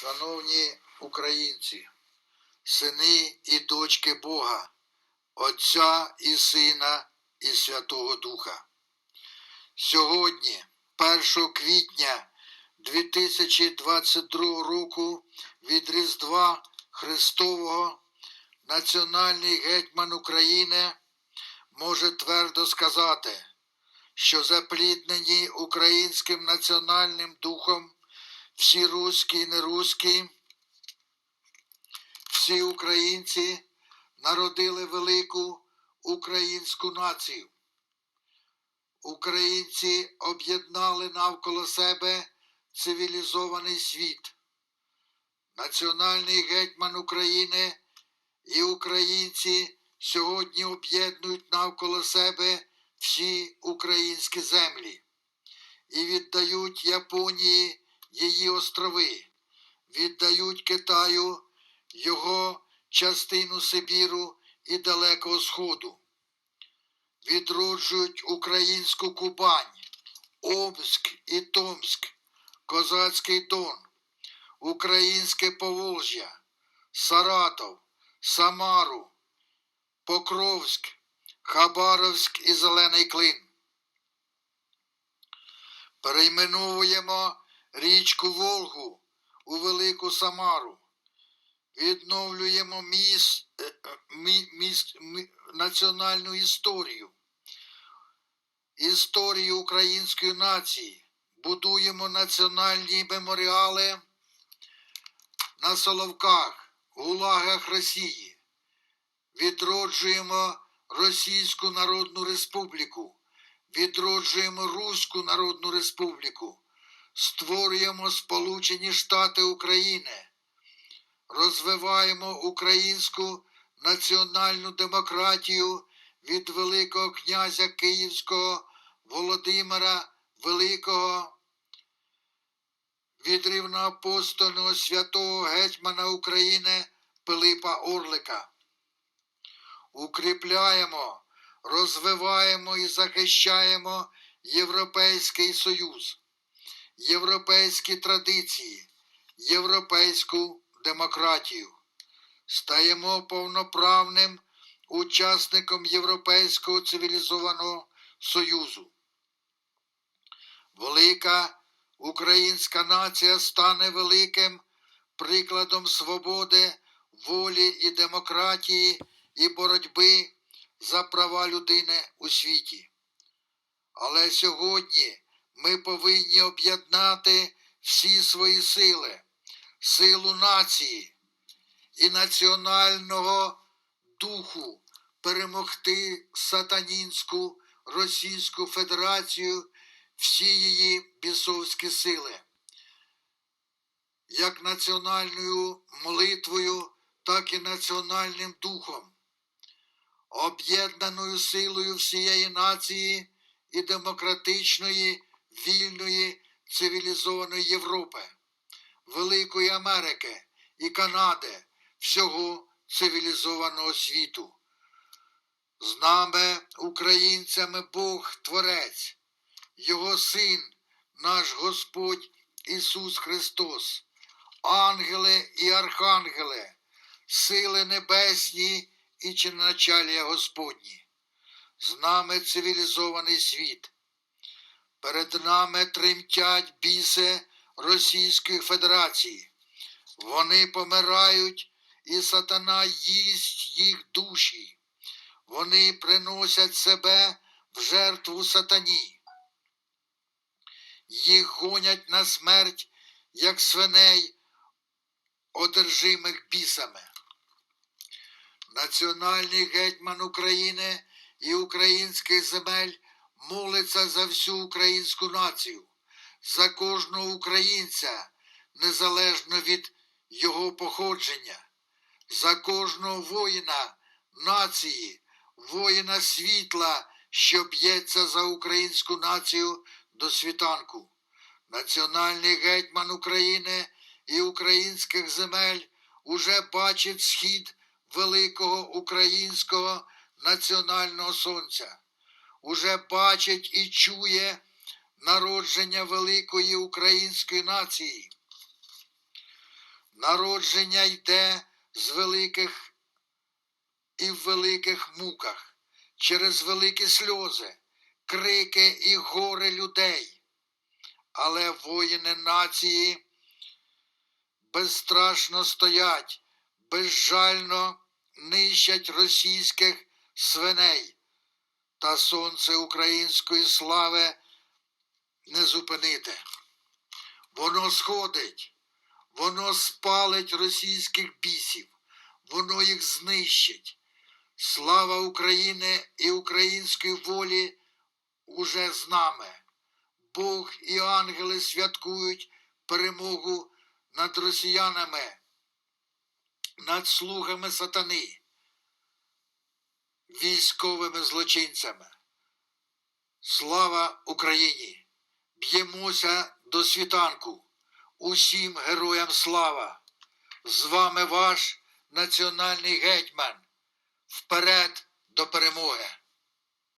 Шановні українці, сини і дочки Бога, Отця і Сина і Святого Духа. Сьогодні, 1 квітня 2022 року, від Різдва Христового, національний гетьман України може твердо сказати, що запліднені українським національним духом всі руські і неруські, всі українці народили велику українську націю. Українці об'єднали навколо себе цивілізований світ. Національний гетьман України і українці сьогодні об'єднують навколо себе всі українські землі і віддають Японії її острови, віддають Китаю його частину Сибіру і Далекого Сходу, відроджують українську Кубань, Омськ і Томськ, Козацький Дон, Українське Поволжя, Саратов, Самару, Покровськ, Хабаровськ і Зелений Клин. Перейменовуємо річку Волгу у Велику Самару. Відновлюємо міс, е, е, мі, міс, мі, національну історію, історію української нації. Будуємо національні меморіали на Соловках, гулагах Росії. Відроджуємо Російську Народну Республіку, відроджуємо Руську Народну Республіку, створюємо Сполучені Штати України, розвиваємо українську національну демократію від Великого князя Київського Володимира Великого, від рівноапостольного святого гетьмана України Пилипа Орлика. Укріпляємо, розвиваємо і захищаємо Європейський Союз, європейські традиції, європейську демократію. Стаємо повноправним учасником Європейського цивілізованого Союзу. Велика українська нація стане великим прикладом свободи, волі і демократії і боротьби за права людини у світі. Але сьогодні ми повинні об'єднати всі свої сили, силу нації і національного духу перемогти сатанінську Російську Федерацію, всі її бісовські сили, як національною молитвою, так і національним духом об'єднаною силою всієї нації і демократичної, вільної, цивілізованої Європи, Великої Америки і Канади, всього цивілізованого світу. З нами, українцями, Бог Творець, Його Син, наш Господь Ісус Христос, ангели і архангели, сили небесні і чинначалія Господні. З нами цивілізований світ. Перед нами тремтять біси Російської Федерації. Вони помирають, і сатана їсть їх душі. Вони приносять себе в жертву сатані. Їх гонять на смерть, як свиней, одержимих бісами національний гетьман України і українських земель молиться за всю українську націю, за кожного українця, незалежно від його походження, за кожного воїна нації, воїна світла, що б'ється за українську націю до світанку. Національний гетьман України і українських земель уже бачить схід великого українського національного сонця, уже бачить і чує народження великої української нації. Народження йде з великих і в великих муках, через великі сльози, крики і гори людей. Але воїни нації безстрашно стоять, безжально нищать російських свиней, та сонце української слави не зупинити. Воно сходить, воно спалить російських бісів, воно їх знищить. Слава України і української волі уже з нами. Бог і ангели святкують перемогу над росіянами, над слугами сатани, військовими злочинцями. Слава Україні! Б'ємося до світанку. Усім героям слава! З вами ваш національний гетьман. Вперед до перемоги!